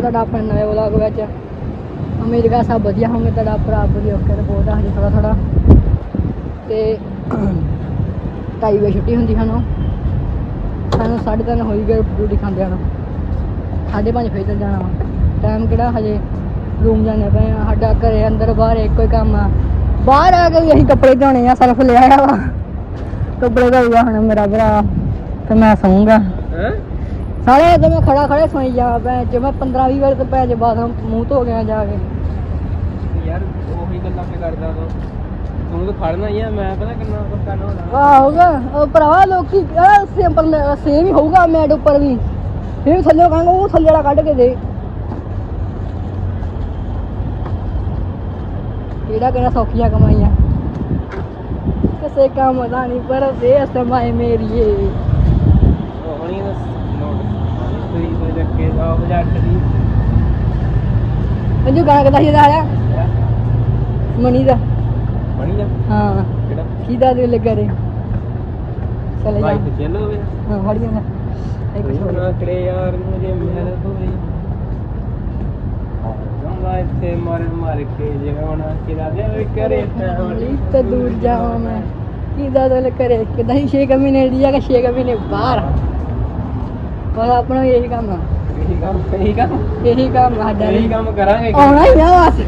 ਸਵਾਗਤ ਤੁਹਾਡਾ ਆਪਣੇ ਨਵੇਂ ਵਲੌਗ ਵਿੱਚ। ਉਮੀਦ ਕਰ ਸਭ ਵਧੀਆ ਹੋਣਗੇ, ਤੁਹਾਡਾ ਭਰਾ ਵਧੀਆ ਓਕੇ ਰਿਪੋਰਟ ਆ ਹਜੇ ਥੋੜਾ ਥੋੜਾ ਤੇ ਢਾਈ ਵਜੇ ਛੁੱਟੀ ਹੁੰਦੀ ਸਾਨੂੰ। ਸਾਨੂੰ ਸਾਢੇ ਤਿੰਨ ਹੋਈ ਗਏ ਡਿਊਟੀ ਖਾਂਦੇ ਹਨ ਸਾਢੇ ਪੰਜ ਫੇਰ ਚੱਲ ਜਾਣਾ ਵਾ। ਟਾਈਮ ਕਿਹੜਾ ਹਜੇ? ਰੂਮ ਜਾਣੇ ਪਏ ਆ। ਸਾਡਾ ਘਰੇ ਅੰਦਰ ਬਾਹਰ ਇੱਕੋ ਹੀ ਕੰਮ ਆ। ਬਾਹਰ ਆ ਕੇ ਵੀ ਅਸੀਂ ਕੱਪੜੇ ਧੋਣੇ ਆ ਸਰਫ ਲਿਆਇਆ ਵਾ। ਕੱਪੜੇ ਧੋਊਗਾ ਹੁਣ ਮੇਰਾ ਭਰਾ, ਤੇ ਮੈਂ ਸੌਂਗਾ। ਹੈ? ਸਾਰੇ ਤੇ ਮੈਂ ਖੜਾ ਖੜੇ ਸੋਈ ਜਾ ਭੈਣ ਚ ਮੈਂ 15 20 ਵਾਰ ਤੇ ਭੈਣ ਚ ਬਾਥਰੂਮ ਮੂੰਹ ਧੋ ਗਿਆ ਜਾ ਕੇ। ਯਾਰ ਉਹੀ ਗੱਲਾਂ ਤੇ ਕਰਦਾ ਤੂੰ ਤੂੰ ਤਾਂ ਖੜਨਾ ਹੀ ਆ ਮੈਂ ਪਤਾ ਕਿੰਨਾ ਕੁਝ ਕਰਨਾ ਹੋਣਾ ਆਹੋਗਾ ਉਹ ਭਰਾਵਾ ਲੋਕੀ ਸਿੰਪਲ ਸੇਮ ਹੀ ਹੋਊਗਾ ਮੈਟ ਉੱਪਰ ਵੀ। ਫਿਰ ਥੱਲੇ ਕਹਾਂਗਾ ਉਹ ਥੱਲੇ ਵਾਲਾ ਕੱਢ ਕੇ ਦੇ। ਕਿਹੜਾ ਕਿਹੜਾ ਸੌਖੀਆਂ ਕਮਾਈਆਂ। ਕਿਸੇ ਕੰਮ ਦਾ ਨਹੀਂ ਪਰ ਦੇ ਸਮਾਏ ਮੇਰੀਏ। ਹੁਣੀ ਦਾ ਦਾ ਦੀ ਅੰਜੂ ਗਾਣਾ ਕਿਦਾਂ ਸੀ ਆਇਆ? ਮਣੀ ਦਾ। ਬਣੀ ਜਾ ਹਾਂ। ਕਿਹੜਾ? ਕਿਹਦਾ ਦਿਲ ਲੱਗਾ ਰੇ ਚਲੇ ਜਾ। ਤੇ ਚੱਲ ਹੋਵੇ ਹਾਂ ਫੜ ਜਾਂਦਾ ਇੱਕ ਛੋੜ ਨਾ ਕਰੇ ਯਾਰ ਮੁਝੇ ਮਿਹਰ ਹੋਈ ਗੰਗਾ ਇੱਥੇ ਮਰ ਮਰ ਕੇ ਜਿਉਣਾ। ਕਿਰਾ ਦੇ ਕਰੇ ਫੈਮਿਲੀ ਤੇ ਦੂਰ ਜਾਵਾਂ ਮੈਂ। ਕਿਹਦਾ ਦਿਲ ਕਰੇ? ਕਿਦਾਂ ਹੀ 6 ਮਹੀਨੇ ਦੀ ਜਗ੍ਹਾ 6 ਮਹੀਨੇ ਬਾਹਰ। ਪਰ ਆਪਣਾ ਵੀ ਇਹੀ ਕੰਮ ਆ। ਇਹੀ ਕੰਮ ਇਹੀ ਕੰਮ? ਇਹੀ ਕੰਮ ਆ ਸਾਡਾ ਇਹੀ। ਕੰਮ ਕਰਾਂਗੇ ਆਉਣਾ ਹੀ ਆ ਬਸ।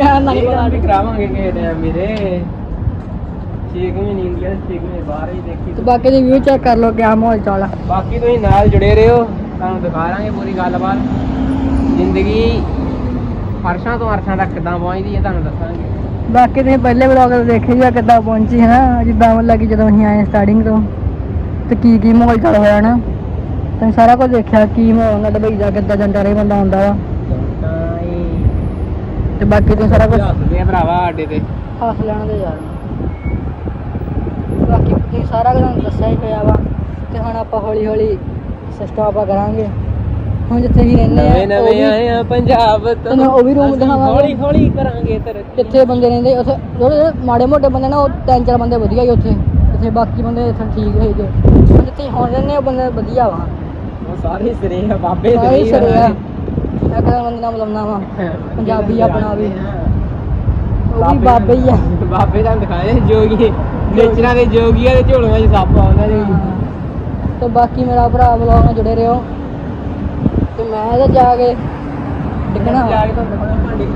ਯਾਰ ਨਾ ਪਤਾ ਕਰਾਵਾਂਗੇ ਟਾਈਮ ਵੀਰੇ। ਕੁ ਬਾਹਰ ਹੀ ਦੇਖੀ ਤੇ ਬਾਕੀ ਦੇ ਵੀਊ ਚੈੱਕ ਕਰ ਲਓ ਕਿਆ ਮਾਹੌਲ ਚਾਲ ਆ। ਬਾਕੀ ਤੁਸੀਂ ਨਾਲ ਜੁੜੇ ਰਹੋ ਤੁਹਾਨੂੰ ਦਿਖਾਵਾਂਗੇ ਪੂਰੀ ਗੱਲਬਾਤ। ਜ਼ਿੰਦਗੀ ਫਰਸ਼ਾਂ ਤੋਂ ਅਰਸ਼ਾਂ ਤੱਕ ਕਿੱਦਾਂ ਪਹੁੰਚਦੀ ਹੈ ਤੁਹਾਨੂੰ ਦੱਸਾਂਗੇ। ਬਾਕੀ ਤੁਸੀਂ ਪਹਿਲੇ ਵਲੌਗ ਦੇਖੇ ਜਾਂ ਕਿੱਦਾਂ ਪਹੁੰਚੀ ਹੈ ਨਾ ਜਿੱਦਾਂ ਮਤਲਬ ਕਿ ਜਦੋਂ ਅਸੀਂ ਆਏ ਸਟਾਰਟਿੰਗ ਤੋਂ ਤੇ ਕੀ ਕੀ ਮਾਹੌਲ ਚੱਲ ਹੋਇਆ ਨਾ ਤੁਸੀਂ ਸਾਰਾ ਕੁਝ ਦੇਖਿਆ ਕੀ ਮਾਹੌਲ ਹੁੰਦਾ ਦੁਬਈ ਜਾ ਕਿੱਦਾਂ ਜੰਟਾ ਰੇ ਬੰਦਾ ਹੁੰਦਾ ਵਾ। ਤਾਂ ਹੀ। ਤੇ ਬਾਕੀ ਤੁਸੀਂ ਸਾਰਾ ਕੁਝ ਹੱਸਦੇ ਆ ਭਰਾਵਾ ਸਾਡੇ ਤੇ। ਹੱਸ ਲੈਣ ਦੇ ਯਾਰ। ਬਾਕੀ ਤੁਸੀਂ ਸਾਰਾ ਕੁਝ ਤੁਹਾਨੂੰ ਦੱਸਿਆ ਹੀ ਪਿਆ ਵਾ ਤੇ ਹੁਣ ਆਪਾਂ ਹੌਲੀ ਹੌਲੀ ਸਿਸਟਮ ਆਪਾਂ ਕਰਾਂਗੇ। ਹੁਣ ਜਿੱਥੇ ਵੀ ਰਹਿੰਦੇ ਆ ਨਵੇਂ ਆਏ ਆ ਪੰਜਾਬ ਤੋਂ। ਤੈਨੂੰ ਉਹ ਵੀ ਅਸੀਂ ਦਿਖਾਵਾਂਗੇ। ਹੌਲੀ ਹੌਲੀ ਕਰਾਂਗੇ ਤਰੱਕੀ। ਜਿੱਥੇ ਬੰਦੇ ਰਹਿੰਦੇ ਉੱਥੇ ਜਿਹੜੇ ਜਿਹੜੇ ਮਾੜੇ ਮੋਟੇ ਬੰਦੇ ਨਾ ਉਹ ਤਿੰਨ ਚਾਰ ਬੰਦੇ ਵਧੀਆ ਹੀ ਉੱਥੇ। ਜਿੱਥੇ ਬਾਕੀ ਬੰਦੇ ਇੱਥੇ ਠੀਕ ਹੈ ਜੋ ਹੁਣ ਜਿੱਥੇ ਹੁਣ ਰਹਿੰਦੇ ਉਹ ਬੰਦੇ ਵਧੀਆ ਵਾ। ਸਾਰੇ ਸਿਰੇ ਆ ਬਾਬੇ ਸਾਰੇ ਸਿਰੇ ਆ। ਮੈਂ ਕਹਿੰਦਾ ਬੰਦੇ ਨਾਲ ਬੁਲਾਉਣਾ ਵਾ। ਪੰਜਾਬੀ ਆਪਣਾ ਵੀ। ਉਹ ਵੀ ਬਾਬੇ ਹੀ ਆ। ਬਾਬੇ ਤਾਂ ਦਿਖਾਏ ਜੋਗੀ। ਨੇਚਰਾਂ ਦੇ ਜੋਗੀਆਂ ਦੇ ਝੋਲੀਆਂ 'ਚ ਸੱਪ ਆਉਂਦਾ ਜੀ ਤੇ ਬਾਕੀ ਮੇਰਾ ਭਰਾ ਵਲੌਗ ਨਾਲ ਜੁੜੇ ਰਹੋ। ਤੇ ਮੈਂ ਤਾਂ ਜਾ ਕੇ ਡਿੱਗਣਾ। ਜਾ ਕੇ ਤੁਹਾਨੂੰ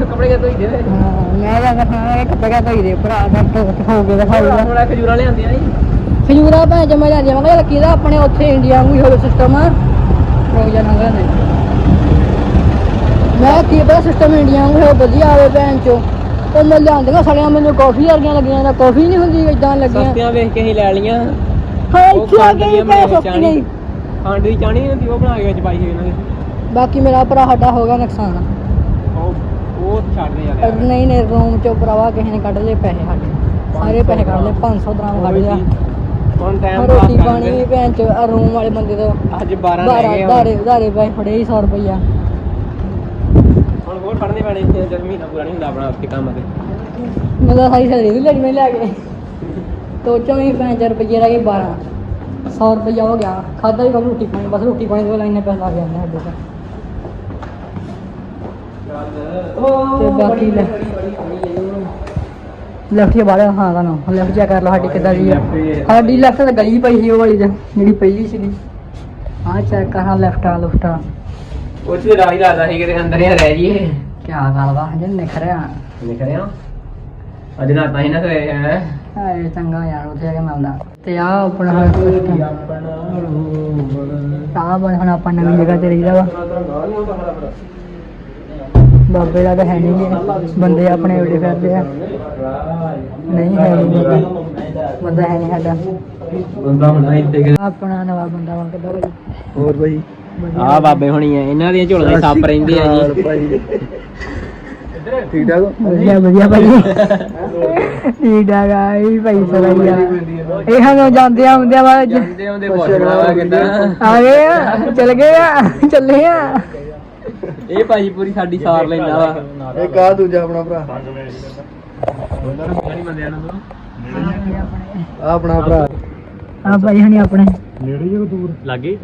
ਕੱਪੜੇ ਕਿੱਥੋਂ ਧੋਈ ਦੇ ਮੈਂ ਤਾਂ ਕਹਿੰਦਾ ਇੱਕ ਕੱਪੜਾ ਧੋਈ ਦੇ ਭਰਾ ਦਾ ਹੋ ਕੇ ਦਿਖਾਊਗਾ। ਹੁਣ ਖਜੂਰਾਂ ਲਿਆਂਦੀਆਂ ਜੀ ਖਜੂਰਾ ਭੈਣ ਜਮਾ ਜਾਂਦੀ ਮੈਂ ਕਿਹਾ ਕਿਹਦਾ ਆਪਣੇ ਉੱਥੇ ਇੰਡੀਆ ਵਾਂਗੂ ਹੀ ਹੋਵੇ ਸਿਸਟਮ ਰੁਕ ਜਾ ਨਾ। ਮੈਂ ਕੀ ਪਤਾ ਸਿਸਟਮ ਇੰਡੀਆ ਵਾਂਗੂ ਹੋਵੇ ਵਧੀਆ ਆਵੇ ਭੈਣ ਚੋ ਉਹ ਮੈਂ ਲਿਆਂਦੀਆਂ ਸੜੀਆਂ ਮੈਨੂੰ ਕਾਫੀ ਵਰਗੀਆਂ ਲੱਗੀਆਂ ਤਾਂ ਕਾਫੀ ਨਹੀਂ ਹੁੰਦੀ ਇਦਾਂ ਲੱਗੀਆਂ। ਸਸਤੀਆਂ ਵੇਖ ਕੇ ਹੀ ਲੈ ਲੀਆਂ ਹਾਂ ਇੱਥੇ ਆ ਪੈ ਬਣਾਈਆਂ ਸਸਤੀ ਨਹੀਂ ਖੰਡ ਦੀ ਚਾਣੀ ਹੁੰਦੀ ਉਹ ਬਣਾ ਕੇ ਵਿੱਚ ਪਾਈ ਹੋਈ ਇਹਨਾਂ ਦੇ ਬਾਕੀ ਮੇਰਾ ਭਰਾ ਸਾਡਾ ਹੋ ਗਿਆ ਨੁਕਸਾਨ। ਉਹ ਉਹ ਛੱਡ ਦੇ ਯਾਰ। ਨਹੀਂ ਨਹੀਂ ਰੂਮ ਚੋਂ ਭਰਾਵਾ ਕਿਸੇ ਨੇ ਕੱਢ ਲਏ ਪੈਸੇ ਸਾਡੇ। ਸਾਰੇ ਪੈਸੇ ਕੱਢ ਲਏ 500 ਦਰਾਮ ਕੱਢ ਲਿਆ। ਹੁਣ ਟਾਈਮ ਹੁਣ ਰੋਟੀ ਪਾਣੀ ਵੀ ਭੈਣ ਚ ਰੂਮ ਵਾਲੇ ਬੰਦੇ ਤੋਂ। ਅੱਜ 12 ਰਹਿ ਧਾਰੇ ਗਏ ਧਾਰੇ ਧਾਰੇ ਪੈਸੇ ਫੜੇ ਹੀ 100 ਰੁਪਈਆ। ਹੁਣ ਹੋਰ ਫੜਨੇ ਪੈਣੇ ਇੱਥੇ ਜਦ ਮਹੀਨਾ ਪੂਰਾ ਨਹੀਂ ਹੁੰਦਾ ਆਪਣਾ ਉੱਥੇ ਕੰਮ ਤੇ। ਮਤਲਬ ਸਾਰੀ ਸੈਲਰੀ ਵੀ ਲੈਣੀ ਮੈਂ ਲੈ ਕੇ। ਤੋ ਚੋਂ ਵੀ 5000 ਰੁਪਏ ਰਹਿ ਗਏ 12 100 ਰੁਪਈਆ ਹੋ ਗਿਆ। ਖਾਦਾ ਬਸ ਰੋਟੀ ਪਾਣੀ? ਬਸ ਰੋਟੀ ਪਾਣੀ ਦੇ ਲਾਈਨੇ ਪੈਸੇ ਸਾਡੇ ਤਾਂ ਤੇ ਬਾਕੀ ਲੈ। ਲੈਫਟ ਹੀ ਬਾਲੇ ਹਾਂ ਦਾ ਨਾ ਲੈਫਟ ਜਾ ਕਰ ਲਓ ਸਾਡੀ ਕਿੱਦਾਂ ਦੀ ਆ। ਸਾਡੀ ਲੈਫਟ ਤਾਂ ਗਲੀ ਪਈ ਸੀ ਉਹ ਵਾਲੀ ਤੇ ਜਿਹੜੀ ਪਹਿਲੀ ਸੀ ਹਾਂ ਚੈੱਕ ਕਰ ਹਾਂ ਲੈਫਟ ਆ ਲੈਫਟ ਆ। ਉਹ ਚ ਰਾਹੀ ਲੱਗਦਾ ਸੀ ਕਿਤੇ ਅੰਦਰ ਹੀ ਰਹਿ ਜੀਏ ਕੀ ਗੱਲ ਵਾ ਹਜੇ ਨਿਖਰਿਆ। ਲਿਖ ਰਿਹਾ ਅੱਜ ਨਾ ਤਾਂ ਹੀ ਨਾ ਸੋਏ ਹੈ? ਹਾਏ ਚੰਗਾ ਯਾਰ ਉੱਥੇ ਜਾ ਕੇ ਮਿਲਦਾ। ਤੇ ਆ ਆਪਣਾ ਹੁਣ system। ਤਾਂ ਬਣ ਹੁਣ ਆਪਾਂ ਨਵੀਂ ਜਗ੍ਹਾ ਤੇ ਰਹੀਦਾ ਵਾ। ਬਾਬੇ ਦਾ ਤਾਂ ਹੈ ਨਹੀਂ ਗੇ। ਬੰਦੇ ਆਪਣੇ ਉਡੇ ਫਿਰਦੇ ਆ। ਨਹੀਂ ਹੈ ਨਹੀਂ ਬੰਦਾ ਬੰਦਾ ਹੈ ਨਹੀਂ ਸਾਡਾ ਬੰਦਾ ਬਣਾ ਇੱਥੇ ਕਿਤੇ। ਆਪਣਾ ਨਵਾਂ ਬੰਦਾ ਬਣ ਕਿੱਦਾਂ ਭਾਈ। ਹੋਰ ਭਾਈ? ਆਹ ਬਾਬੇ ਹੁਣੀ ਆ ਇਹਨਾਂ ਦੀਆਂ ਝੋਲੀਆਂ 'ਚ ਸੱਪ ਰਹਿੰਦੇ ਆ ਜੀ। ਠੀਕ ਠਾਕ ਹੋ? ਵਧੀਆ ਵਧੀਆ ਭਾਈ। ਠੀਕ ਠਾਕ ਆ ਇਹ ਭਾਈ ਸਰਾਈ ਆ। ਇਹ ਹਾਂ ਜਾਂਦੇ ਆਉਂਦੇ ਆ ਜਾਂਦੇ ਆਉਂਦੇ ਪੁੱਛਣਾ ਵਾ ਕਿਦਾਂ ਆ ਗਏ ਆ ਚਲ ਗਏ ਆ ਚੱਲੇ ਆ। ਇਹ ਭਾਜੀ ਪੂਰੀ ਸਾਡੀ ਸਾਰ ਲੈਂਦਾ ਵਾ। ਇਹ ਕਾ ਦੂਜਾ ਆਪਣਾ ਭਰਾ? ਆ ਆਪਣਾ ਭਰਾ। ਆ ਭਾਈ ਹਣੀ ਆਪਣੇ। ਨੇੜੇ ਹੀ ਦੂਰ? ਲੱਗੇ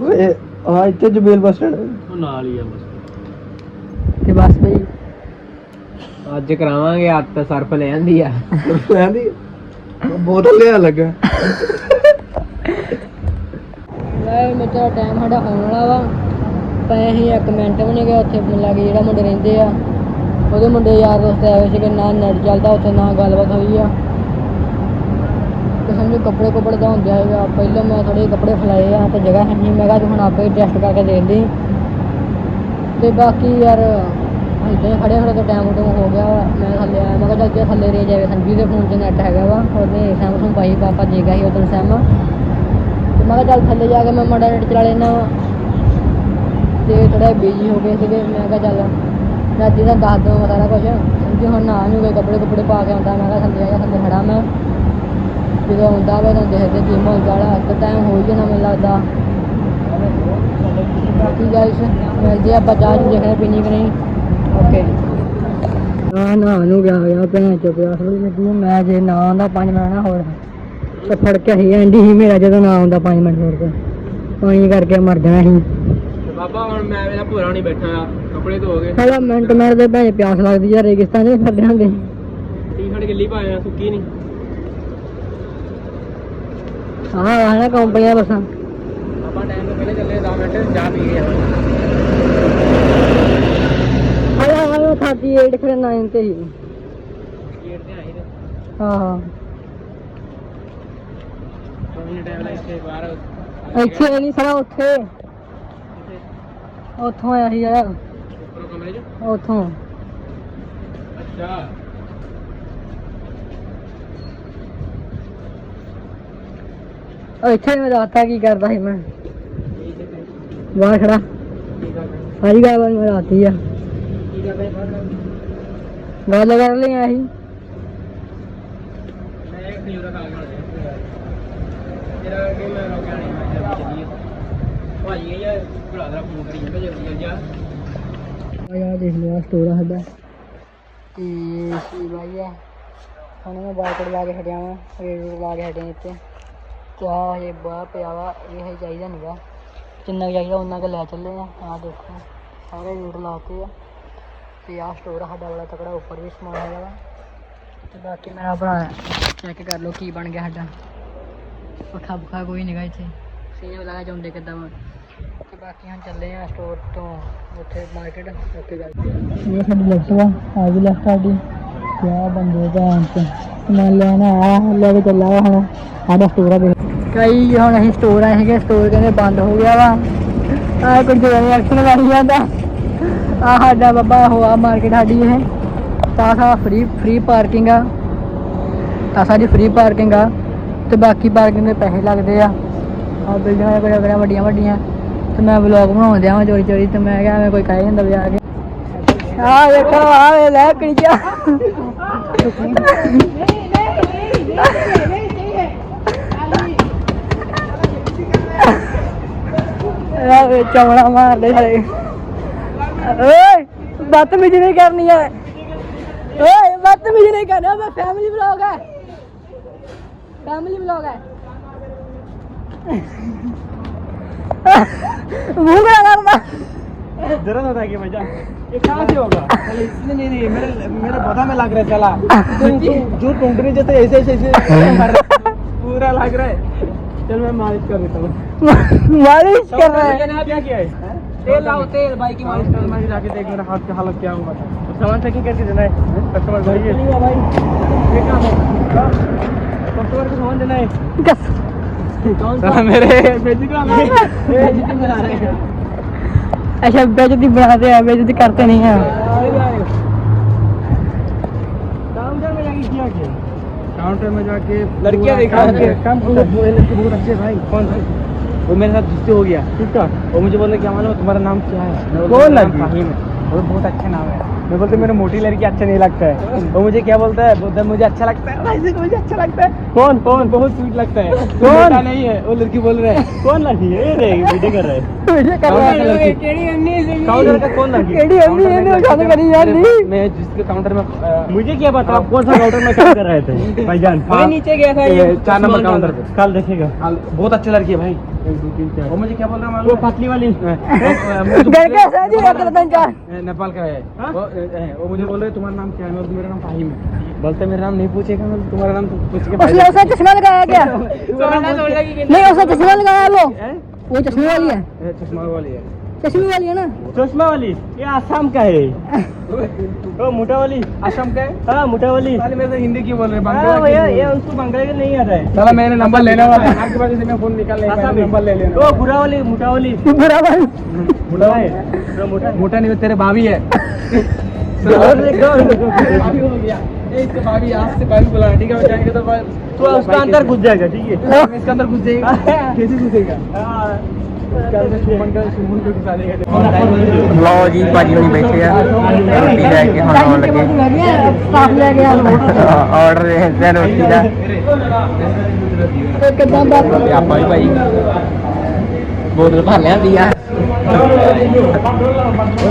ਓਏ ਆ ਇੱਥੇ ਜਬੇਲ ਬੱਸ ਸਟੈਂਡ। ਉਹ ਨਾਲ ਹੀ ਆ ਬਸ। ਤੇ ਬਸ ਬਈ। ਅੱਜ ਕਰਾਵਾਂਗੇ ਅੱਤ ਸਰਫ ਲੈ ਆਂਦੀ ਆ। ਲੈਂਦੀ ਬੋਤਲ ਲਿਆ ਲੱਗਾ। ਲੈ ਮੇਰਾ ਟਾਈਮ ਸਾਡਾ ਹੋਣ ਵਾਲਾ ਵਾ। ਪਏ ਅਸੀਂ ਇੱਕ ਮਿੰਟ ਵੀ ਨਹੀਂ ਗਏ ਉੱਥੇ ਲੱਗੇ ਜਿਹੜਾ ਮੁੰਡੇ ਰਹਿੰਦੇ ਆ। ਉਹਦੇ ਮੁੰਡੇ ਯਾਰ ਦੋਸਤ ਆਏ ਹੋਏ ਸੀਗੇ ਨਾ ਨੈਟ ਚੱਲਦਾ, ਉੱਥੇ ਨਾ ਗੱਲਬਾਤ ਹੋਈ ਆ। ਤੇ ਸਮਝੋ ਕੱਪੜੇ ਕੁਪੜੇ ਦਾ ਹੁੰਦਾ ਹੈਗਾ, ਪਹਿਲਾਂ ਮੈਂ ਥੋੜੇ ਕੱਪੜੇ ਫਲਾਏ ਆ, ਤੇ ਜਗ੍ਹਾ ਹੈ ਨਹੀਂ ਮੈਂ ਕਿਹਾ ਤੂੰ ਹੁਣ ਆਪੇ ਟੈਸਟ ਕਰਕੇ ਦੇਖ ਲਈ। ਤੇ ਬਾਕੀ ਯਾਰ ਇੱਦਾਂ ਹੀ ਖੜੇ ਖੜੇ ਤੋਂ ਟਾਈਮ ਟੂਮ ਹੋ ਗਿਆ, ਮੈਂ ਥੱਲੇ ਆਇਆ, ਮੈਂ ਕਿਹਾ ਚੱਲ ਜੇ ਥੱਲੇ ਰੇ ਜਾਵੇ ਸੰਜੂ ਦੇ ਫੋਨ 'ਚ ਨੈਟ ਹੈਗਾ ਵਾ, ਉਹਨੇ ਸੈਮਸੰਗ ਪਾਈ, ਪਾਪਾ ਦੇ ਗਿਆ ਸੀ ਉਦੋਂ ਸੈਮ ਤੇ ਮੈਂ ਕਿਹਾ ਚੱਲ ਥੱਲੇ ਜਾ ਕੇ ਮੈਂ ਮਾੜਾ ਨੈਟ ਚਲਾ ਲੈਣਾ ਥੋੜਾ ਬਿਜ਼ੀ ਹੋ ਗਏ ਸੀਗੇ। ਮੈਂ ਕਿਹਾ ਚੱਲ ਰਾਤੀ ਦਾ ਦੱਸ ਦੋ ਸਾਰਾ ਕੁਝ ਸਮਝੀ ਹੁਣ ਨਾ ਨੂੰ ਕੋਈ ਕੱਪੜੇ ਕੁਪੜੇ ਪਾ ਕੇ ਆਉਂਦਾ। ਮੈਂ ਕਿਹਾ ਥੱਲੇ ਆ ਜਾ ਖੜਾ ਮੈਂ। ਜਦੋਂ ਆਉਂਦਾ ਵਾ ਤਾਂ ਦੇਖਦੇ ਕੀ ਮਾਹੌਲ ਚਾਲਾ ਇੱਕ ਟਾਈਮ ਹੋ ਜਾਣਾ ਮੈਨੂੰ ਲੱਗਦਾ। ਬਾਕੀ ਗਾਇਸ ਮਿਲਦੇ ਆਪਾਂ ਚਾਹ ਚੂਹ ਪੀਣੀ ਕਿ ਨਹੀਂ। ਓਕੇ ਨਾ ਨਾ ਨੂੰ ਗਿਆ ਗਿਆ ਭੈਣ ਚੋ ਪਿਆ ਥੋੜੀ ਲੱਗੀ ਮੈਂ ਜੇ ਨਾ ਆਉਂਦਾ 5 ਮਿੰਟ ਨਾ ਹੋਰ। ਤੇ ਫੜ ਕੇ ਹੀ ਐਂਡੀ ਹੀ ਮੇਰਾ ਜਦੋਂ ਨਾ ਆਉਂਦਾ 5 ਮਿੰਟ ਹੋਰ। ਕੇ ਪਾਣੀ ਕਰਕੇ ਮਰ ਜਾਣਾ ਸੀ। ਬਾਬਾ ਹੁਣ ਮੈਂ ਮੇਰਾ ਭੂਰਾ ਨਹੀਂ ਬੈਠਾ ਆ ਕੱਪੜੇ ਧੋ ਗਏ ਸਾਲਾ ਮਿੰਟ ਮਿੰਟ ਦੇ ਭੈਣ ਪਿਆਸ ਲੱਗਦੀ ਆ ਰੇਗਿਸਤਾਨ ਦੇ ਫਿਰਦੇ ਹੁੰਦੇ ਟੀ-ਸ਼ਰਟ ਗਿੱਲੀ ਪਾਇਆ ਸੁੱਕੀ ਨਹੀਂ। ਹਾਂ ਆਹ ਨਾ ਕੰਪਨੀਆਂ ਬਸਾਂ। ਆਪਾਂ ਟਾਈਮ ਤੋਂ ਪਹਿਲੇ ਚੱਲੇ 10 ਮਿੰਟ ਚਾਹ ਪੀ ਗਏ ਆ। ਹਾਇਆ ਹਾਇਆ 38 ਖੜੇ 9 ਤੇ ਹੀ। ਹਾਂ ਹਾਂ। ਇੱਥੇ ਨਹੀਂ ਸਾਲਾ ਉੱਥੇ। ਉੱਥੋਂ ਆਇਆ ਸੀ ਯਾਰ ਉੱਪਰੋਂ ਕਮਰੇ 'ਚ? ਉੱਥੋਂ। ਅੱਛਾ। ਉਹ ਇੱਥੇ ਮੈਂ ਰਾਤਾ ਕੀ ਕਰਦਾ ਸੀ ਮੈਂ। ਬਾਹਰ ਖੜਾ। ਸਾਰੀ ਗੱਲ ਮੈਂ ਰਾਤੀ ਆ। ਗੱਲ ਕਰ ਲਈ ਆਹੀ ਮੈਂ ਇੱਕ ਖਜੂਰਾ ਖਾ ਆਉਣਾ ਤੇਰਾ ਕਿ ਮੈਂ ਰੋਕਿਆ ਨਹੀਂ ਮੈਂ ਚੱਲੀਏ। ਭਾਜੀ ਇਹ ਭਰਾ ਦਾ ਫੋਨ ਕਰੀ ਜਾਂਦਾ ਜਲਦੀ ਜਾ ਆ ਯਾਰ ਦੇਖ ਲਿਆ ਸਟੋਰ ਆ ਸਾਡਾ। ਤੇ ਸੀ ਭਾਈ ਆ? ਹੁਣ ਮੈਂ ਬਾਰਕੋਡ ਲਾ ਕੇ ਹਟਿਆ ਵਾਂ ਰੇਡ ਲਾ ਕੇ ਹਟੇ ਇੱਥੇ। ਤੇ ਆ ਇਹ ਬਾਹਰ ਪਿਆ ਵਾ ਇਹ ਹੈ ਚਾਹੀਦਾ ਨਹੀਂਗਾ ਜਿੰਨਾ ਕੁ ਚਾਹੀਦਾ ਉਹਨਾਂ ਕੁ ਲੈ ਚੱਲੇ ਆ ਆ ਦੇਖੋ ਸਾਰੇ ਰੇਟ ਲਾਤੇ ਆ। ਤੇ ਆ ਸਟੋਰ ਸਾਡਾ ਬੜਾ ਤਕੜਾ ਉੱਪਰ ਵੀ ਸਮਾਨ ਹੈਗਾ ਵਾ। ਤੇ ਬਾਕੀ ਮੇਰਾ ਭਰਾ ਚੈੱਕ ਕਰ ਲਓ ਕੀ ਬਣ ਗਿਆ ਸਾਡਾ। ਪੱਖਾ ਪੁੱਖਾ ਕੋਈ ਨਹੀਂਗਾ ਇੱਥੇ। ਸੀਨੇ ਲਗਾ ਜਾਂਦੇ ਕਿੱਦਾਂ ਬਾਕੀ ਹੁਣ ਚੱਲੇ ਆ ਸਟੋਰ ਤੋਂ ਉੱਥੇ ਮਾਰਕੀਟ ਓਕੇ ਗੱਲ ਇਹ ਸਾਡੀ ਲਿਫਟ ਵਾ ਆ ਗਈ ਲਿਫਟ ਸਾਡੀ। ਕਿਆ ਬੰਦੇ ਦਾ ਅੰਤ ਸਮਾਨ ਲੈਣਾ ਆ ਲੈ ਕੇ ਚੱਲਾ ਵਾ ਹੁਣ। ਸਾਡਾ ਸਟੋਰ ਆ ਦੇਖ। ਕਈ ਹੁਣ ਅਸੀਂ ਸਟੋਰ ਆਏ ਸੀਗੇ ਸਟੋਰ ਕਹਿੰਦੇ ਬੰਦ ਹੋ ਗਿਆ ਵਾ। ਆ ਕੁਝ ਰਿਐਕਸ਼ਨ ਕਰੀ ਜਾਂਦਾ ਆ ਸਾਡਾ ਬੱਬਾ ਹੋਆ ਮਾਰਕੀਟ ਸਾਡੀ ਇਹ। ਤਾਂ ਸਾ ਫ੍ਰੀ ਫ੍ਰੀ ਪਾਰਕਿੰਗ ਆ। ਤਾਂ ਸਾਡੀ ਫ੍ਰੀ ਪਾਰਕਿੰਗ ਆ। ਤੇ ਬਾਕੀ ਪਾਰਕਿੰਗ ਦੇ ਪੈਸੇ ਲੱਗਦੇ ਆ। ਆ ਬਿਲਡਿੰਗਾਂ ਬੜੀਆਂ ਵੱਡੀਆਂ ਵੱਡੀਆਂ ਤੇ ਮੈਂ ਵਲੌਗ ਬਣਾਉਣ ਦਿਆ ਹਾਂ ਚੋਰੀ ਚੋਰੀ ਤੇ ਮੈਂ ਕਿਹਾ ਐਵੇਂ ਕੋਈ ਕਹਿ ਜਾਂਦਾ ਵੀ ਆ ਕੇ ਆ ਵੇਖੋ ਆ ਵੇ ਲੈ ਕੜੀਆ ਆ। ਵੇ ਚਮੜਾ ਮਾਰ ਲੈ ਸਾਰੇ। ਓਏ, ਬਦਤਮੀਜ਼ੀ ਨਹੀਂ ਕਰਨੀ ਆ। ਓਏ, ਬਦਤਮੀਜ਼ੀ ਨਹੀਂ ਕਰਨਾ ਮੈਂ ਫੈਮਿਲੀ ਵਲੌਗ ਹੈ ਫੈਮਿਲੀ ਵਲੌਗ ਹੈ मुँह क्या करना जरा होता है कि मज़ा ये कहाँ से होगा? चल इसलिए नहीं नहीं मेरे मेरे बता में लग रहा है चला। तू तू जो टूटने जैसे ऐसे ऐसे ऐसे है। पूरा लग रहा है। चल मैं मालिश कर देता हूँ। मालिश कर रहा है। क्या किया है? तेल लाओ तेल बाइक की मालिश कर। मैं जाके देख मेरा हाथ का हालत क्या हुआ था तो सामान चेकिंग करके देना है? कस्टमर भाई भाई। ये काम है। कस्टमर को सामान देना है। साला मेरे अच्छा बेजती बनाते हैं बेजती करते नहीं है। काउंटर में जाके लड़कियाँ बहुत अच्छे भाई। कौन वो मेरे साथ गुस्से हो गया। किसका वो मुझे बोला क्या हमारा तुम्हारा नाम क्या है? कौन लड़की? बहुत अच्छा नाम है। मैं बोलते मेरे मोटी लड़की अच्छा नहीं लगता। है वो मुझे क्या बोलता है? बोलता है मुझे अच्छा लगता है। भाई से मुझे अच्छा लगता है। कौन कौन? बहुत स्वीट लगता है। कौन? नहीं है। वो लड़की बोल रहा है कौन लड़की है? ये देख वीडियो कर रहा है। मुझे कर रहा है केड़ी अन्नी से काउंटर का कौन लड़की? केडी अन्नी है, इन्होंने उठाने करी? यार नहीं। मैं जिसके काउंटर में मुझे क्या पता आप कौन सा काउंटर में काम कर रहे थे? भाईजान मैं नीचे गया था ये चार नंबर काउंटर पे। कल देखेगा। बहुत अच्छी लड़की है भाई। वो मुझे क्या बोल रहा है मालूम वो पतली वाली घर के ऐसा जी एक दिन चार नेपाल का है वो, ए, वो मुझे बोल रहे तुम्हारा नाम क्या है मैं बोलता, मेरा नाम फाहिम है बोलते मेरा नाम नहीं पूछेगा मैं बोलता, तुम्हारा नाम तो पूछ के उसने उसे चश्मा लगाया क्या तुम्हारा नाम बोल नहीं उसे चश्मा लगाया वो हैं? वो चश्मे वाली है ए, चश्मा वाली है चश्मे वाली है ना? चश्मा वाली? ये आसाम का है। वो मोटा वाली आसाम का है? हाँ मोटा वाली साले मेरे से हिंदी क्यों बोल रहे हैं भैया ये उसको बंगाली का नहीं आता है। चला मैंने नंबर लेने वाला है। आपके पास से मैं फ़ोन निकाल लेगा नंबर ले लेना वो बुरा वाली मोटा वाली बराबर मोटा है मोटा। मोटा नहीं तेरे भाभी है। भाभी आज से भाभी बुलाना ठीक है? जाएँगे तो तो उसका अंदर घुस जाएगा ठीक है? इसके अंदर घुस जाएगा। कैसे घुसेगा? ਲਓ ਜੀ ਭਾਜੀ ਹੋਣੀ ਬੈਠੇ ਆ। ਰੋਟੀ ਲੈ ਕੇ ਹੁਣ ਆਉਣ ਲੱਗੇ। ਸਟਾਫ ਲੈ ਗਿਆ ਆਰਡਰ ਹੈ ਰੋਟੀ ਦਾ। ਕਿੱਦਾਂ ਦਾ ਆਪਾਂ ਵੀ ਭਾਈ ਬੋਤਲ ਭਰ ਲਿਆਂਦੀ ਆ।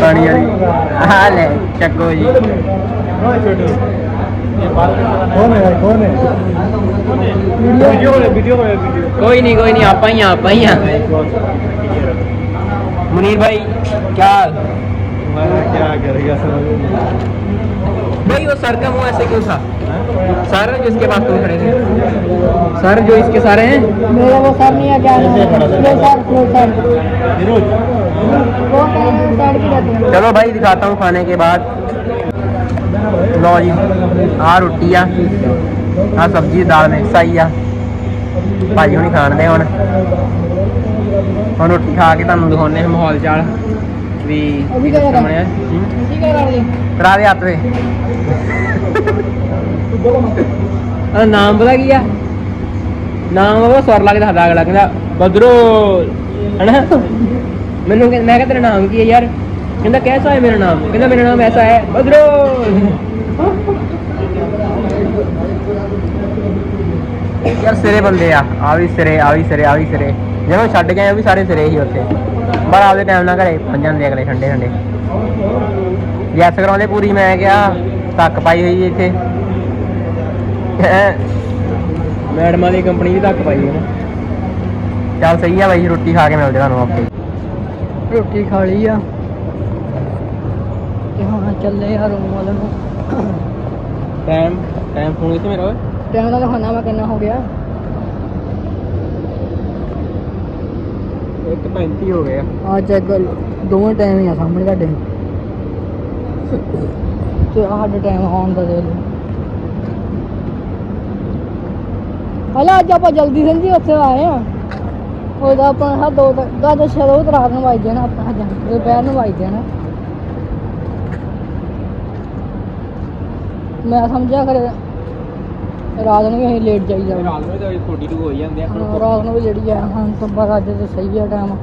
ਪਾਣੀ ਵਾਲੀ। ਆ ਲੈ ਚੱਕੋ ਜੀ। ਕੋਣ ਹੈ? कोई नहीं कोई नहीं आप ही आप ही मुनीर भाई क्या क्या करेगा भाई वो सर का मुँह ऐसे क्यों था? सर जो इसके पास तुम खड़े थे? सर जो इसके सारे हैं? मेरा वो सर नहीं है क्या तो चलो भाई दिखाता हूँ खाने के बाद। लो जी आ। रोटियाँ ਆ ਸਬਜ਼ੀ ਦਾਲ ਮਿਕਸ ਆਈ ਆ। ਭਾਜੀ ਹੁਣੀ ਖਾਣਦੇ ਹੁਣ। ਹੁਣ ਰੋਟੀ ਖਾ ਕੇ ਤੁਹਾਨੂੰ ਦਿਖਾਉਣੇ ਮਾਹੌਲ ਚਾਲ ਵੀ ਕਰਾ ਦੇ ਹੱਥ ਵੇ। ਉਹਦਾ ਨਾਮ ਪਤਾ ਕੀ ਆ? ਨਾਮ ਉਹ ਸਵਰ ਲੱਗਦਾ ਕੇ ਅਗਲਾ ਕਹਿੰਦਾ ਬਦਰੋ ਹਨਾ? ਮੈਨੂੰ ਮੈਂ ਕਿਹਾ ਤੇਰਾ ਨਾਮ ਕੀ ਹੈ ਯਾਰ? ਕਹਿੰਦਾ ਕੈਸਾ ਹੈ ਮੇਰਾ ਨਾਮ? ਕਹਿੰਦਾ ਮੇਰਾ ਨਾਮ ਐਸਾ ਹੈ ਬਦਰੋ। ਯਾਰ ਸਿਰੇ ਬੰਦੇ ਆ ਆ ਵੀ ਸਿਰੇ ਆ ਵੀ ਸਿਰੇ ਆ ਵੀ ਸਿਰੇ। ਜਿਹਨੂੰ ਛੱਡ ਗਏ ਉਹ ਵੀ ਸਾਰੇ ਸਿਰੇ ਹੀ ਉੱਥੇ। ਪਰ ਆਪਦੇ ਟਾਈਮ ਨਾਲ ਘਰੇ ਪਹੁੰਚ ਜਾਂਦੇ ਅਗਲੇ ਠੰਡੇ ਠੰਡੇ। ਯੈਸ ਕਰਾਉਂਦੇ ਪੂਰੀ ਮੈਂ ਕਿਹਾ ਧੱਕ ਪਾਈ ਹੋਈ ਇੱਥੇ। ਮੈਡਮਾਂ ਦੀ ਕੰਪਨੀ ਦੀ ਧੱਕ ਪਾਈ ਹੈ ਨਾ। ਚੱਲ ਸਹੀ ਆ ਬਾਈ ਰੋਟੀ ਖਾ ਕੇ ਮਿਲਦੇ ਤੁਹਾਨੂੰ ਓਕੇ ਰੋਟੀ ਖਾ ਲਈ ਆ। ਤੇ ਹੁਣ ਚੱਲੇ ਆ ਰੂਮ ਵੱਲ ਨੂੰ। ਟਾਈਮ ਟਾਈਮ ਫੋਨ ਕਿੱਥੇ ਮੇਰਾ ਓਏ। ਟਾਈਮ ਦਾ ਦਿਖਾਉਣਾ ਮੈਂ ਕਿੰਨਾ ਹੋ ਗਿਆ। 1:35 ਹੋ ਗਿਆ। ਆ ਚੈੱਕ ਦੋਵੇਂ ਟਾਈਮ ਹੀ ਆ ਸਾਹਮਣੇ ਤੁਹਾਡੇ। ਤੇ ਆਹ ਸਾਡਾ ਟਾਈਮ ਆਉਣ ਦਾ ਦੇ ਲਓ। ਹਲਾ ਅੱਜ ਆਪਾਂ ਜਲਦੀ ਸੰਜੀ ਉੱਥੇ ਆਏ ਆ ਉਹਦਾ ਆਪਾਂ ਹਾਂ ਦੋ ਦਾ ਦਾ ਸ਼ਰੋ ਤੇ ਰਾਤ ਨੂੰ ਵੱਜ ਜਾਣਾ ਆਪਾਂ ਹਾਂ ਦੁਪਹਿਰ ਨੂੰ ਵੱਜ ਜਾਣਾ। ਮੈਂ ਸਮਝਿਆ ਕਰ ਰਾਤ ਨੂੰ ਵੀ ਅਸੀਂ ਲੇਟ ਜਾਈਦਾ ਵਾ। ਰਾਤ ਨੂੰ ਤਾਂ 42 ਹੋ ਜਾਂਦੇ ਆ ਹਾਂ, ਰਾਤ ਨੂੰ ਵੀ ਜਿਹੜੀ ਆ ਹਾਂ ਤਾਂ ਪਰ ਅੱਜ ਤੇ ਸਹੀ ਆ ਟਾਈਮ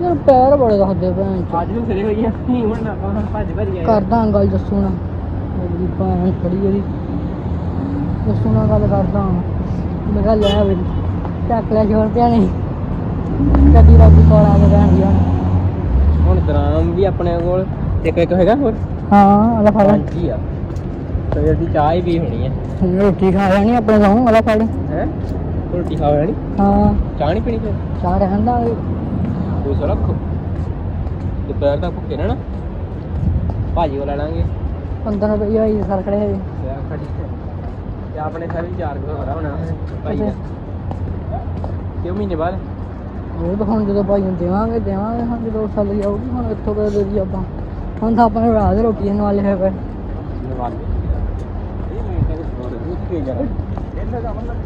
ਯਾਰ ਪੈਰ ਬੜੇ ਦੱਸਦੇ ਭੈਣ ਚੋ। ਅੱਜ ਨੂੰ ਸਿਰੇ ਹੋਈਆਂ ਨਹੀਂ ਹੁਣ ਨਾ ਹੁਣ ਭੱਜ ਭੱਜ ਗਿਆ। ਕਰਦਾ ਗੱਲ ਦੱਸੂ ਨਾ। ਮੇਰੀ ਭੈਣ ਖੜੀ ਉਹਦੀ। ਦੱਸੂ ਨਾ ਗੱਲ ਕਰਦਾ ਮੈਂ ਕਿਹਾ ਲੈ ਵੀ ਚੱਕ ਲੈ ਜੋਰ ਤੇ ਨਹੀਂ ਕਦੀ ਰੋਟੀ ਕੋਲ ਆ ਕੇ ਬੈਠ ਗਿਆ ਹੁਣ ਦਰਾਮ ਵੀ ਆਪਣੇ ਕੋਲ ਇੱਕ ਇੱਕ ਹੈਗਾ ਹੋਰ? ਹਾਂ ਅਲਾ ਫੜ। ਹਾਂਜੀ ਆ। ਸਵੇਰ ਦੀ ਚਾਹ ਹੀ ਪੀ ਹੋਣੀ ਹੈ ਰੋਟੀ ਖਾ ਲੈਣੀ ਆਪਣੇ ਤੋਂ ਅਲਾ ਫੜ ਹੈ? ਰੋਟੀ ਖਾ ਲੈਣੀ? ਹਾਂ। ਚਾਹ ਨਹੀਂ ਪੀਣੀ ਫਿਰ? ਚਾਹ ਰਹਿੰਦਾ ਦੋ ਸੌ ਰੱਖੋ। ਦੁਪਹਿਰ ਤੱਕ ਭੁੱਖੇ ਰਹਿਣਾ। ਭਾਜੀ ਕੋ ਲੈ ਲਾਂਗੇ। 15 ਰੁਪਏ ਹੋਈ ਸਰ ਖੜੇ ਹੋਏ ਤੇ ਆਹ ਖੜੀ। ਹੈ। ਤੇ ਆਪਣੇ ਸਾਰੇ ਚਾਰ ਕਿਲੋ ਬੜਾ ਹੋਣਾ। ਭਾਈ ਦਾ। ਕਿਉਂ ਮਹੀਨੇ ਬਾਅਦ? ਉਹ ਤਾਂ ਹੁਣ ਜਦੋਂ ਭਾਈ ਨੂੰ ਦੇਵਾਂਗੇ ਦੇਵਾਂਗੇ। ਹੁਣ ਜਦੋਂ ਹੁਣ ਇੱਥੋਂ ਕਦੇ ਦੇ ਦੀ ਆਪਾਂ। ਹੁਣ ਤਾਂ ਆਪਾਂ ਨੂੰ ਰਾਤ ਦੀ ਰੋਟੀ ਵਾਲੇ ਪਏ ਇਹ ਮੈਂ ਤਾਂ ਹੋਰ ਕੀ ਕਰਾਂ ਇਹਨਾਂ ਦਾ ਮਤਲਬ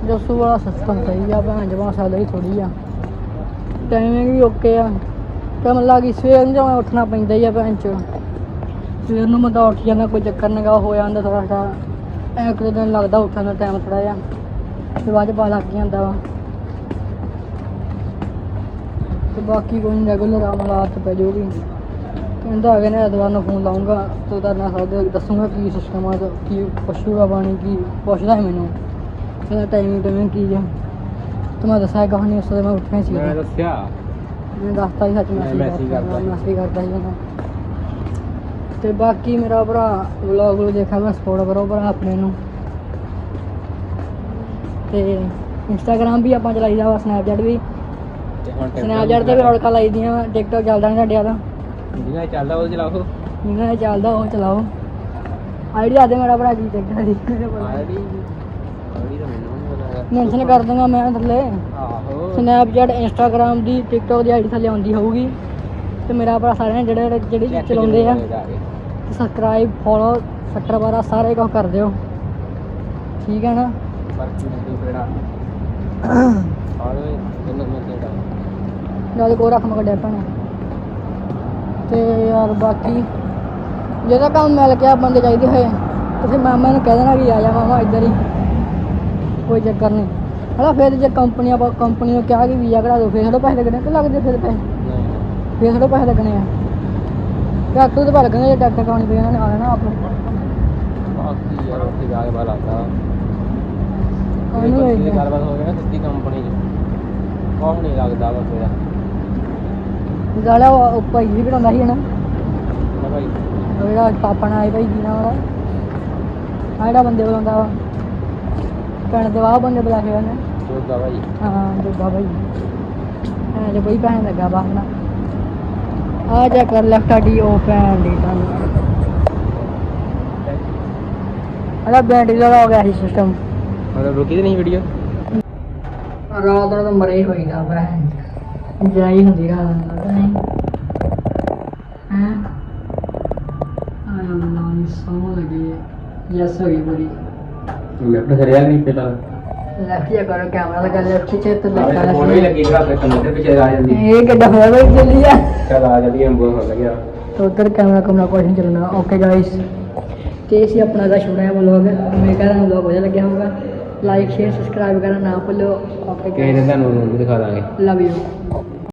ਜੱਸੂ ਵਾਲਾ ਸਿਸਟਮ ਸਹੀ ਆ, ਭੈਣ ਜਮਾ ਸੈਲਰੀ ਥੋੜੀ ਆ। ਟਾਈਮਿੰਗ ਵੀ ਓਕੇ ਆ। ਤੇ ਮਤਲਬ ਕਿ ਸਵੇਰ ਨੂੰ ਜਿਵੇਂ ਉੱਠਣਾ ਪੈਂਦਾ ਹੀ ਆ ਭੈਣ ਚ ਸਵੇਰ ਨੂੰ ਮੈਂ ਤਾਂ ਉੱਠ ਜਾਂਦਾ, ਕੋਈ ਚੱਕਰ ਨਗਾ ਹੋ ਜਾਂਦਾ ਥੋੜਾ ਥੋੜਾ ਇੱਕ ਦੋ ਦਿਨ ਲੱਗਦਾ ਉੱਠਣ ਦਾ ਟਾਈਮ ਥੋੜਾ ਜਿਹਾ। ਤੇ ਬਾਅਦ ਚ ਪਾ ਲੱਗ ਜਾਂਦਾ ਵਾ। ਤੇ ਬਾਕੀ ਕੋਈ ਨਹੀਂ ਰੈਗੂਲਰ ਆਮਲਾਤ ਪੈ ਜਾਊਗੀ। ਕਹਿੰਦਾ ਹੈਗਾ ਨੇ ਐਤਵਾਰ ਨੂੰ ਫੋਨ ਲਾਉਂਗਾ ਤੇ ਉਹਦਾ ਨਾ ਸਾਡੇ ਦੱਸੂਗਾ ਕੀ ਸਿਸਟਮ ਆ ਤੇ ਕੀ ਪੁੱਛੂਗਾ ਬਾਣੀ ਕੀ ਪੁੱਛਦਾ ਹੈ ਮੈਨੂੰ। ਕਹਿੰਦਾ ਟਾਈਮਿੰਗ ਟਾਈਮਿੰਗ ਕੀ ਹੈ ਤੇ ਮੈਂ ਦੱਸਿਆ ਕਹਾਣੀ ਉਸ ਦੇ ਮੈਂ ਉੱਠਿਆ ਸੀ। ਮੈਂ ਦੱਸਿਆ। ਮੈਂ ਦੱਸਤਾ ਸੀ ਸੱਚ ਮੈਂ ਮੈਸੇਜ ਸੀ। ਮੈਸੇਜ ਕਰਦਾ ਸੀ ਉਹਨੂੰ। ਤੇ ਬਾਕੀ ਮੇਰਾ ਭਰਾ ਵਲੌਗ ਨੂੰ ਦੇਖਿਆ ਮੈਂ ਸਪੋਰਟ ਕਰੋ ਭਰਾ ਆਪਣੇ ਨੂੰ। ਤੇ ਇੰਸਟਾਗ੍ਰਾਮ ਵੀ ਆਪਾਂ ਚਲਾਈਦਾ ਵਾ ਸਨੈਪਚੈਟ ਵੀ। ਤੇ ਸਨੈਪਚੈਟ ਤੇ ਵੀ ਰੌਣਕਾਂ ਲਾਈਦੀਆਂ ਟਿਕਟੋਕ ਚੱਲਦਾ ਨਹੀਂ ਸਾਡੇ ਵਾਲਾ ਜਿਹੜਾ ਚੱਲਦਾ ਉਹ ਚਲਾਓ? ਜਿਹਨਾਂ ਨੇ ਚੱਲਦਾ ਉਹ ਚਲਾਓ? ਆਈਡੀਆ ਦੇ ਮੇਰਾ ਭਰਾ ਕੀ ਚੱਕਰ ਦੀ ਆੜੀ ਆੜੀ ਤਾਂ ਮੈਨੂੰ ਨਹੀਂ ਪਤਾ ਮੈਂਸ਼ਨ ਕਰ ਦੂੰਗਾ ਮੈਂ ਥੱਲੇ। ਆਹੋ। ਸਨੈਪਚੈਟ ਇੰਸਟਾਗ੍ਰਾਮ ਦੀ ਟਿਕਟੋਕ ਦੀ ਆਈਡੀ ਥੱਲੇ ਆਉਂਦੀ ਹੋਊਗੀ। ਤੇ ਮੇਰਾ ਭਰਾ ਸਾਰਿਆਂ ਨੇ ਜਿਹੜੇ ਜਿਹੜੇ ਚਲਾਉਂਦੇ ਆ ਸਬਸਕ੍ਰਾਈਬ ਫੋਲੋ ਸੱਟਰ ਬਾਰਾ ਸਾਰੇ ਕੁਝ ਕਰ ਦਿਓ। ਠੀਕ ਹੈ ਨਾ? ਨਾਲ ਕੋ ਰੱਖ ਡੈਪਣ ਤੇ ਯਾਰ ਬਾਕੀ ਜਿਹਦਾ ਕੰਮ ਮਿਲ ਗਿਆ ਬੰਦੇ ਚਾਹੀਦੇ ਹੋਏ ਤੁਸੀਂ ਮਾਮਾ ਨੂੰ ਕਹਿ ਦੇਣਾ ਵੀ ਆ ਜਾ ਮਾਮਾ ਇੱਧਰ ਹੀ। ਕੋਈ ਚੱਕਰ ਨਹੀਂ। ਹਲਾ ਫਿਰ ਜੇ ਕੰਪਨੀ ਆਪਾਂ ਕੰਪਨੀ ਨੂੰ ਕਿਹਾ ਕਿ ਵੀਜ਼ਾ ਕਢਾ ਦਿਓ ਫਿਰ ਥੋੜੇ ਪੈਸੇ ਲੱਗਣੇ ਕਿ ਲੱਗਦੇ ਫਿਰ ਪੈਸੇ? ਨਹੀਂ ਫਿਰ ਥੋੜੇ ਪੈਸੇ ਲੱਗਣੇ ਆ। ਡਾਕਟਰ ਤੇ ਭਰ ਲੱਗਣੇ ਜੇ ਡਾਕਟਰ ਕਰਾਉਣੀ ਪਈ ਉਹਨਾਂ ਨੇ ਆ ਲੈਣਾ ਆਪ। ਨੂੰ ਬਾਕੀ ਯਾਰ ਉੱਥੇ ਜਾ ਕੇ ਬਾਹਰ ਆਉਂਦਾ ਉਹਨੂੰ ਇਹ ਵੇਖਦੇ ਆ। ਗੱਲਬਾਤ ਹੋ ਗਈ ਨਾ ਸਿੱਧੀ ਕੰਪਨੀ 'ਚ ਕੋਹ ਨਹੀਂ ਲੱਗਦਾ ਵਾ ਤੇਰਾ ਗਾਲਾ ਉਹ ਭਾਈ ਵੀ ਕਢਾਉਂਦਾ ਸੀ ਨਾ ਮੈਂ ਭਾਈ। ਉਹ ਜਿਹੜਾ ਪਾਪਾ ਨਾਲ ਆਏ ਭਾਈ ਜੀ ਨਾਲ ਜਿਹੜਾ ਬੰਦੇ ਬੁਲਾਉਂਦਾ ਵਾ। ਪਿੰਡ ਦੇ ਵਾਹ ਬੰਦੇ ਬੁਲਾ ਕੇ ਉਹਨੇ ਜੋਗਾ ਭਾਈ। ਹਾਂ ਦੁੱਗਾ ਭਾਈ। ਐ ਜੇ ਕੋਈ ਪੈਸੇ ਲੱਗਾ ਬਾਹਰ ਨਾ ਆ ਜਾ ਕਰ ਲੈਫਟ ਆਡੀ ਉਹ ਪੈਣ ਦੀ ਤੁਹਾਨੂੰ ਅਲਾ ਬੈਟਰੀ ਦਾ ਹੋ ਗਿਆ ਸੀ ਸਿਸਟਮ ਮਤਲਬ ਰੁਕੀ ਤੇ ਨਹੀਂ ਵੀਡੀਓ ਰਾਤ ਨੂੰ ਤਾਂ ਮਰੇ ਹੀ ਹੋਈਦਾ ਭੈਣ। ਜਾਈ ਹੁੰਦੀ ਰਾਤ ਨੂੰ ਤਾਂ ਨਹੀਂ ਹੈ ਆਇਆ ਨਾ ਸੌ ਲੱਗੀ ਯਸ ਹੋਈ ਬੜੀ ਲੈਫਟ ਕਰਿਆ ਨਹੀਂ ਪਹਿਲਾਂ ਲੈਫਟ ਜਾ ਕਰੋ ਕੈਮਰਾ ਲਗਾ ਲੈਫਟ ਚ ਤੇ ਲੈਫਟ ਫੋਨ ਵੀ ਵਾਲਾ ਲੱਗੀ ਰਾਤ ਤੱਕ ਕੰਨੇ ਪਿੱਛੇ ਆ ਜਾਂਦੀ ਇਹ ਕਿੱਡਾ ਹੋਇਆ ਬਈ ਜਲਦੀ ਆ ਚਲ ਆ ਜਲਦੀ ਅੰਬੋ ਹੋ ਲੱਗਿਆ तो उधर कैमरा कैमरा कुछ नहीं चलना ओके गाइस ਤੇ ਅਸੀਂ ਆਪਣਾ ਦਾ ਛੋੜਾ ਜਿਹਾ ਵਲੌਗ ਮੇਰੇ ਕਹਿੰਦਾ ਨੂੰ ਵਲੌਗ ਵਧੀਆ ਲੱਗਿਆ ਹੋਊਗਾ ਲਾਈਕ ਸ਼ੇਅਰ ਸਬਸਕ੍ਰਾਈਬ ਕਰਨਾ ਨਾ ਭੁੱਲਿਓ ਓਕੇ ਕਿਸੇ ਦਿਨ ਤੁਹਾਨੂੰ ਵੀ ਦਿਖਾ ਦਾਂਗੇ। Love you